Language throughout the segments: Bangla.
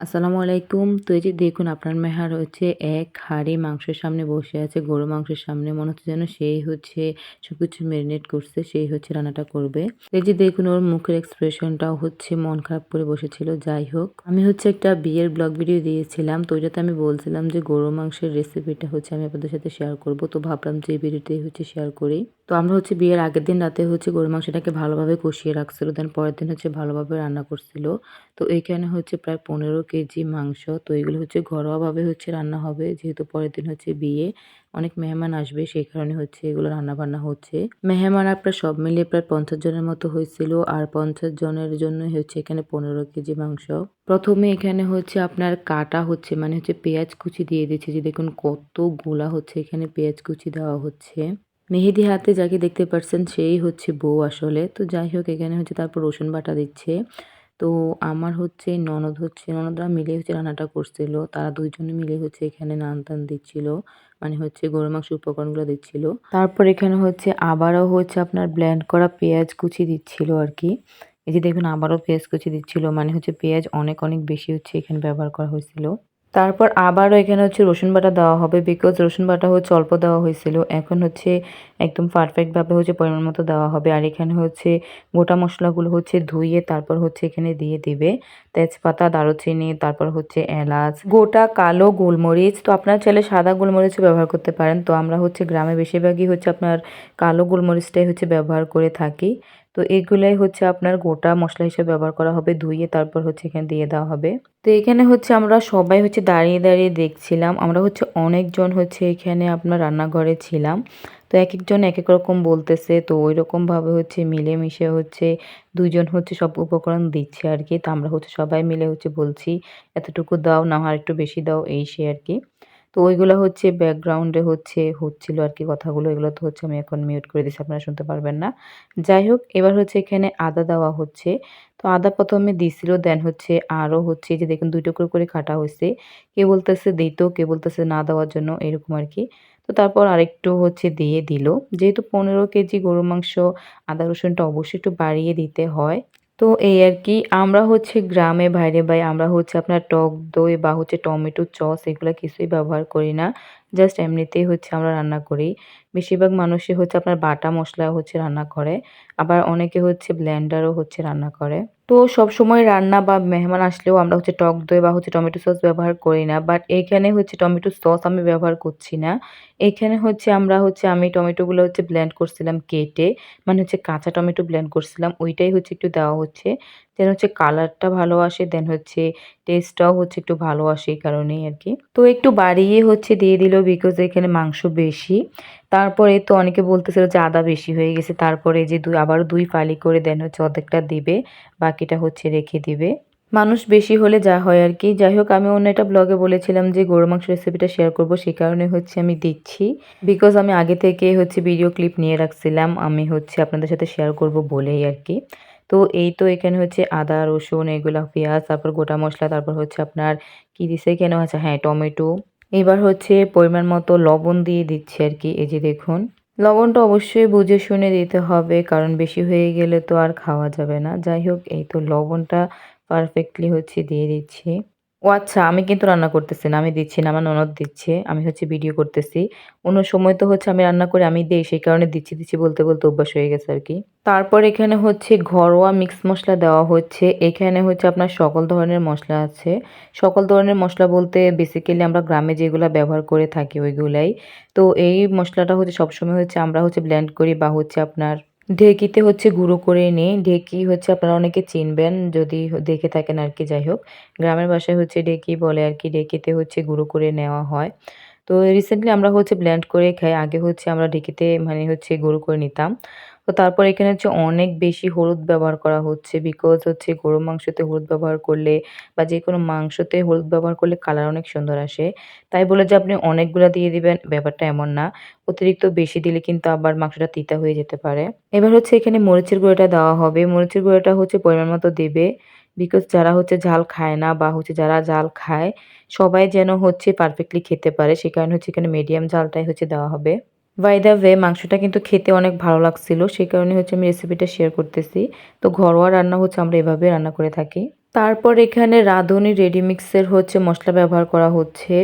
আসসালামু আলাইকুম। তো এই যে দেখুন আপনার মেহার হচ্ছে এক হাঁড়ি মাংসের সামনে বসে আছে, গরুর মাংসের সামনে। মনে হচ্ছে যেন সেই হচ্ছে সবকিছু মেরিনেট করছে, সেই হচ্ছে রান্নাটা করবে। এই যে দেখুন ওর মুখের এক্সপ্রেশনটাও হচ্ছে মন খারাপ করে বসেছিল। যাই হোক, আমি হচ্ছে একটা বিয়ের ব্লগ ভিডিও দিয়েছিলাম। তো ওইটাতে আমি বলছিলাম যে গরু মাংসের রেসিপিটা হচ্ছে আমি আপনাদের সাথে শেয়ার করব। তো ভাবলাম যে এই ভিডিওটাই হচ্ছে শেয়ার করি। তো আমরা হচ্ছে বিয়ের আগের দিন রাতে হচ্ছে গরুর মাংসটাকে ভালোভাবে কষিয়ে রাখছিল। দেন পরের দিন হচ্ছে ভালোভাবে রান্না করছিল। তো এইখানে হচ্ছে প্রায় পনেরো কেজি মাংস, তো এগুলো হচ্ছে ঘরোয়াভাবে হচ্ছে রান্না হবে, যেহেতু পরের দিন হচ্ছে বিয়ে, অনেক মেহমান আসবে, সেই কারণে হচ্ছে এগুলো রান্না বান্না হচ্ছে মেহমান আপনার সব মিলিয়ে প্রায় পঞ্চাশ জনের মতো হয়েছিল, আর পঞ্চাশ জনের জন্য হচ্ছে এখানে পনেরো কেজি মাংস প্রথমে এখানে হচ্ছে আপনার কাটা হচ্ছে মানে হচ্ছে পেঁয়াজ কুচি দিয়ে দিচ্ছে, যে দেখুন কত গোলা হচ্ছে এখানে পেঁয়াজ কুচি দেওয়া হচ্ছে মেহেদি হাতে যাকে দেখতে পারছেন সেই হচ্ছে বউ আসলে। তো যাই হোক, এখানে হচ্ছে তারপর রসুন বাটা দিচ্ছে। তো আমার হচ্ছে ননদ হচ্ছে, ননদরা মিলে হচ্ছে রান্নাটা করছিল। তারা দুইজনে মিলে হচ্ছে এখানে নান টান দিচ্ছিল। মানে হচ্ছে গরু মাংস উপকরণগুলো দিচ্ছিল। তারপর এখানে হচ্ছে আবারও হচ্ছে আপনার ব্ল্যান্ড করা পেঁয়াজ কুচি দিচ্ছিল আর কি। এই যে দেখুন, আবারও পেঁয়াজ কুচি দিচ্ছিল। মানে হচ্ছে পেঁয়াজ অনেক অনেক বেশি হচ্ছে এখানে ব্যবহার করা হয়েছিল। তারপর আবারও এখানে হচ্ছে রসুন বাটা দেওয়া হবে বিকজ রসুন বাটা হচ্ছে অল্প দেওয়া হয়েছিল। এখন হচ্ছে একদম পারফেক্টভাবে হচ্ছে পরিমাণ মতো দেওয়া হবে। আর এখানে হচ্ছে গোটা মশলাগুলো হচ্ছে ধুইয়ে তারপর হচ্ছে এখানে দিয়ে দিবে। তেজপাতা, দারুচিনি, তারপর হচ্ছে এলাচ, গোটা কালো গোলমরিচ। তো আপনার চাইলে সাদা গোলমরিচও ব্যবহার করতে পারেন। তো আমরা হচ্ছে গ্রামে বেশিরভাগই হচ্ছে আপনার কালো গোলমরিচটাই হচ্ছে ব্যবহার করে থাকি। তো এগুলাই হচ্ছে আপনার গোটা মশলা হিসেবে ব্যবহার করা হবে ধুইয়ে তারপর হচ্ছে এখানে দিয়ে দেওয়া হবে। তো এখানে হচ্ছে আমরা সবাই হচ্ছে দাঁড়িয়ে দাঁড়িয়ে দেখছিলাম, আমরা হচ্ছে অনেকজন হচ্ছে এখানে আপনার রান্নাঘরে ছিলাম। তো এক একজন এক এক রকম বলতেছে, তো ওই রকমভাবে হচ্ছে মিলেমিশে হচ্ছে দুজন হচ্ছে সব উপকরণ দিচ্ছে আর কি। তো আমরা হচ্ছে সবাই মিলে হচ্ছে বলছি, এতটুকু দাও, না আর একটু বেশি দাও, এই সে আর কি। তো ওইগুলো হচ্ছে ব্যাকগ্রাউন্ডে হচ্ছে, হচ্ছিল আর কি কথাগুলো, এগুলো তো হচ্ছে আমি এখন মিউট করে দিচ্ছি আপনারা শুনতে পারবেন না। যাই হোক, এবার হচ্ছে এখানে আদা দেওয়া হচ্ছে। তো আদা প্রথমে দিছিল দেন হচ্ছে আরও হচ্ছে যে দেখুন দুই টুকরো করে কাটা হয়েছে। কে বলতেছে দিত, কে বলতেছে না দেওয়ার জন্য, এরকম আর কি। তো তারপর আরেকটু হচ্ছে দিয়ে দিল। যেহেতু পনেরো কেজি গরু মাংস, আদা রসুনটা অবশ্যই একটু বাড়িয়ে দিতে হয়। তো এই আর কি, আমরা হচ্ছে গ্রামে বাইরে বাই আমরা হচ্ছে আপনার টক দই বা হচ্ছে টমেটো চস এগুলো কিছুই ব্যবহার করি না। জাস্ট এমনিতেই হচ্ছে আমরা রান্না করি। বেশিরভাগ মানুষই হচ্ছে আপনার বাটা মশলা হচ্ছে রান্না করে। আবার অনেকে হচ্ছে ব্ল্যান্ডারও হচ্ছে রান্না করে। তো সব সময় রান্না বা মেহমান আসলেও আমরা হচ্ছে টক দই বা হচ্ছে টমেটো সস ব্যবহার করি না বাট এইখানে হচ্ছে টমেটো সস আমি ব্যবহার করছি না। এখানে হচ্ছে আমরা হচ্ছে আমি টমেটোগুলো হচ্ছে ব্লেন্ড করছিলাম কেটে মানে হচ্ছে কাঁচা টমেটো ব্লেন্ড করছিলাম, ওইটাই হচ্ছে একটু দেওয়া হচ্ছে। দেন হচ্ছে কালারটা ভালো আসে দেন হচ্ছে টেস্টটাও হচ্ছে একটু ভালো আসে এই কারণেই আর কি। তো একটু বাড়িয়ে হচ্ছে দিয়ে দিল বিকজ এখানে মাংস বেশি। তারপরে তো অনেকে বলতেছিল যে আদা বেশি হয়ে গেছে, তারপরে যে দুই, আবারও দুই ফালি করে দেন, হচ্ছে অর্ধেকটা দিবে, বাকিটা হচ্ছে রেখে দিবে। মানুষ বেশি হলে যা হয় আর কি। যাই হোক, আমি অন্য একটা ব্লগে বলেছিলাম যে গরু মাংস রেসিপিটা শেয়ার করব সেই কারণে হচ্ছে আমি দিচ্ছি। বিকজ আমি আগে থেকে হচ্ছে ভিডিও ক্লিপ নিয়ে রাখছিলাম, আমি হচ্ছে আপনাদের সাথে শেয়ার করব বলেই আর কি। তো এই তো এখানে হচ্ছে আদা, রসুন, এগুলো পেঁয়াজ, তারপর গোটা মশলা, তারপর হচ্ছে আপনার কি দিছে, কেন আছে? হ্যাঁ টমেটো। এবার হচ্ছে পরিমাণ মতো লবণ দিয়ে দিচ্ছি আর কি, এই যে দেখুন। লবণটা অবশ্যই বুঝে শুনে দিতে হবে, কারণ বেশি হয়ে গেলে তো আর খাওয়া যাবে না। যাই হোক, এই তো লবণটা পারফেক্টলি হচ্ছে দিয়ে দিচ্ছি। ও আচ্ছা আমি কিন্তু রান্না করতেছি না, আমি দিচ্ছি না, আমার ননদ দিচ্ছে, আমি হচ্ছে ভিডিও করতেছি। অন্য সময় তো হচ্ছে আমি রান্না করে আমি দিই, সেই কারণে দিচ্ছি দিচ্ছি বলতে বলতে অভ্যাস হয়ে গেছে আর কি। তারপর এখানে হচ্ছে ঘরোয়া মিক্স মশলা দেওয়া হচ্ছে, এখানে হচ্ছে আপনার সকল ধরনের মশলা আছে। সকল ধরনের মশলা বলতে বেসিক্যালি আমরা গ্রামে যেগুলো ব্যবহার করে থাকি ওইগুলাই। তো এই মশলাটা হচ্ছে সবসময় হচ্ছে আমরা হচ্ছে ব্লেন্ড করি বা হচ্ছে আপনার ঢেঁকিতে হচ্ছে গুঁড়ো করে নিই ঢেঁকি হচ্ছে আপনারা অনেকে চিনবেন, যদি দেখে থাকেন আর কি, যাই হোক। গ্রামের বাসায় হচ্ছে ঢেঁকি বলে আর কি, ঢেঁকিতে হচ্ছে গুঁড়ো করে নেওয়া হয়। তো রিসেন্টলি আমরা হচ্ছে ব্ল্যান্ড করে খাই। আগে হচ্ছে আমরা ঢেঁকিতে মানে হচ্ছে গুঁড়ো করে নিতাম। তো তারপর এখানে হচ্ছে অনেক বেশি হলুদ ব্যবহার করা হচ্ছে বিকজ হচ্ছে গরু মাংসতে হলুদ ব্যবহার করলে বা যে কোনো মাংসতে হলুদ ব্যবহার করলে কালার অনেক সুন্দর আসে। তাই বলে যে আপনি অনেকগুলো দিয়ে দিবেন, ব্যাপারটা এমন না। অতিরিক্ত বেশি দিলে কিন্তু আবার মাংসটা তিতা হয়ে যেতে পারে। এবার হচ্ছে এখানে মরিচের গুঁড়োটা দেওয়া হবে। মরিচের গুঁড়োটা হচ্ছে পরিমাণ মতো দেবে। বিকজ যারা হচ্ছে ঝাল খায় না বা হচ্ছে যারা ঝাল খায়, সবাই যেন হচ্ছে পারফেক্টলি খেতে পারে। সে কারণে হচ্ছে এখানে মিডিয়াম ঝালটাই হচ্ছে দেওয়া হবে। বাই দ্য ওয়ে মাংসটা কিন্তু খেতে অনেক ভালো লাগছিল সেই কারণে হচ্ছে আমি রেসিপিটা শেয়ার করতেছি। তো ঘরোয়া রান্না হচ্ছে আমরা এভাবে রান্না করে থাকি। তারপর এখানে রাঁধুনি রেডিমিক্সের হচ্ছে মশলা ব্যবহার করা হচ্ছে।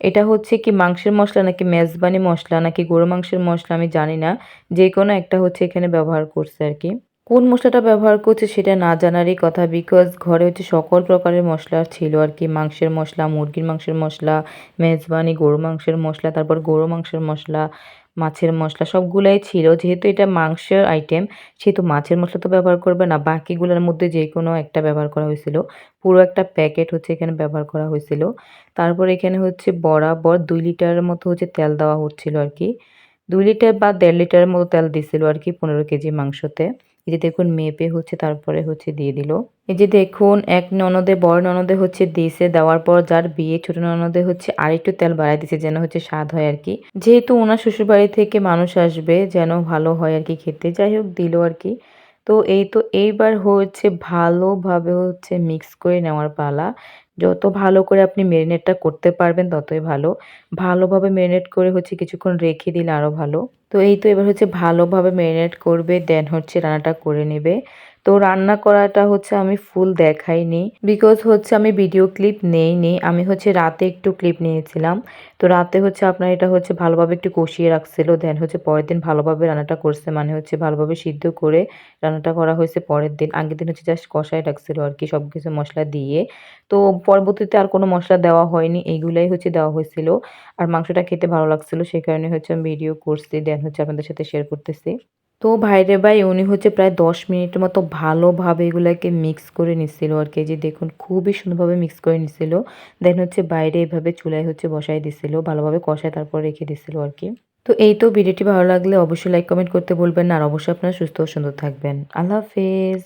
এটা হচ্ছে কি মাংসের মশলা নাকি মেজবানি মশলা নাকি গরু মাংসের মশলা আমি জানি না। যে কোনো একটা হচ্ছে এখানে ব্যবহার করছে আর কি। কোন মশলাটা ব্যবহার করছে সেটা না জানারই কথা বিকজ ঘরে হচ্ছে সকল প্রকারের মশলা ছিল আর কি। মাংসের মশলা, মুরগির মাংসের মশলা, মেজবানি গরু মাংসের মশলা, তারপর গরু মাংসের মশলা, মাছের মশলা সবগুলাই ছিল। যেহেতু এটা মাংসের আইটেম সেহেতু মাছের মশলা তো ব্যবহার করবে না। বাকিগুলোর মধ্যে যে কোনো একটা ব্যবহার করা হয়েছিল। পুরো একটা প্যাকেট হচ্ছে এখানে ব্যবহার করা হয়েছিল। তারপর এখানে হচ্ছে বরাবর দুই লিটারের মতো হচ্ছে তেল দেওয়া হচ্ছিল আর কি। দুই লিটার বা দেড় লিটারের মতো তেল দিছিল আর কি পনেরো কেজি মাংসতে। এই যে দেখুন মেপে হচ্ছে, তারপরে হচ্ছে দিয়ে দিল। এই যে দেখুন, এক ননদে বড় ননদে হচ্ছে দিয়েছে দেওয়ার পর যার বিয়ে ছোট ননদে হচ্ছে আরেকটু তেল বাড়াই দিছে, যেন হচ্ছে স্বাদ হয় আর কি যেহেতু ওনার শ্বশুরবাড়ি থেকে মানুষ আসবে, যেন ভালো হয় আর কি খেতে, যাই হোক দিল আর কি তো এই তো এইবার হচ্ছে ভালোভাবে হচ্ছে মিক্স করে নেওয়ার পালা। যত ভালো করে আপনি মেরিনেটটা করতে পারবেন, ততই ভালো। ভালোভাবে মেরিনেট করে হচ্ছে কিছুক্ষণ রেখে দিলে আরও ভালো। তো এই তো এবার হচ্ছে ভালোভাবে মেরিনেট করবে দেন হচ্ছে রান্নাটা করে নেবে। তো রান্না করাটা হচ্ছে আমি ফুল দেখাইনি বিকজ হচ্ছে আমি ভিডিও ক্লিপ নেইনি। আমি হচ্ছে রাতে একটু ক্লিপ নিয়েছিলাম। তো রাতে হচ্ছে আপনার এটা হচ্ছে ভালোভাবে একটু কষিয়ে রাখছিল। দেন হচ্ছে পরের দিন ভালোভাবে রান্নাটা করছে। মানে হচ্ছে ভালোভাবে সিদ্ধ করে রান্নাটা করা হয়েছে পরের দিন। আগের দিন হচ্ছে জাস্ট কষায় রাখছিল আর কি সব কিছু মশলা দিয়ে। তো পরবর্তীতে আর কোনো মশলা দেওয়া হয়নি। এইগুলাই হচ্ছে দেওয়া হয়েছিল। আর মাংসটা খেতে ভালো লাগছিল। সেই কারণে হচ্ছে আমি ভিডিও করছি। দেন হচ্ছে আপনাদের সাথে শেয়ার করতেছি। তো ভাইরে ভাই, উনি হচ্ছে প্রায় দশ মিনিটের মতো ভালোভাবে এগুলোকে মিক্স করে নিচ্ছিল আর কি। যে দেখুন, খুবই সুন্দরভাবে মিক্স করে নিচ্ছিল। দেন হচ্ছে বাইরে এভাবে চুলায় হচ্ছে বসাই দিছিল ভালোভাবে কষায় তারপর রেখে দিছিল আর কি। তো এই তো ভিডিওটি ভালো লাগলে অবশ্যই লাইক কমেন্ট করতে বলবেন আর অবশ্যই আপনারা সুস্থ ও সুন্দর থাকবেন। আল্লাহ হাফেজ।